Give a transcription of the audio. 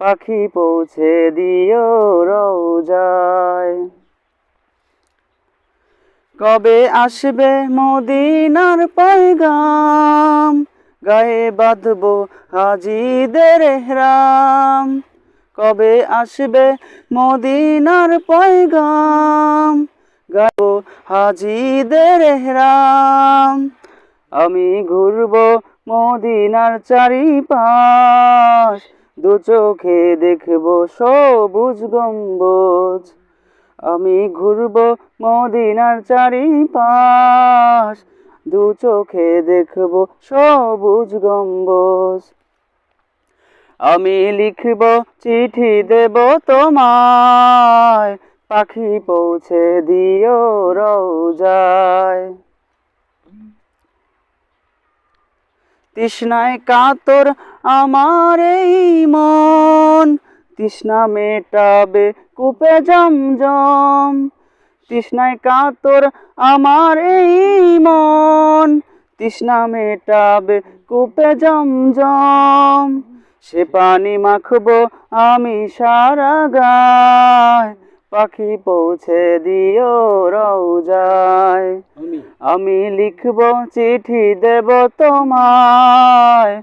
পাখি পৌঁছে দিও রওজায় কবে আসবে মদিনার পয়গাম? গায়ে বাঁধব হাজিদের হেরাম কবে আসবে মদিনার পয়গাম? গাব হাজিদের হেরাম আমি ঘুরব মদিনার চারিপাশ। দু চোখে দেখব সবুজ গম্বুজ। আমি ঘুরব মদিনার চারিপাশ। দু চোখে দেখব সবুজ গম্বুজ। আমি লিখব চিঠি দেব তোমায়। পাখি পৌঁছে দিও রওজায় তৃষ্ণায় কাতর আমার এই মন। তৃষ্ণা মেটাবে কূপে জমজম। তৃষ্ণায় কাতর আমার এই মন। তৃষ্ণা মেটাবে কূপে জমজম। সে পানি মাখবো আমি সারা গায়। পাখি পৌঁছে দিও রওজায়। আমি। লিখব চিঠি দেব তোমায়।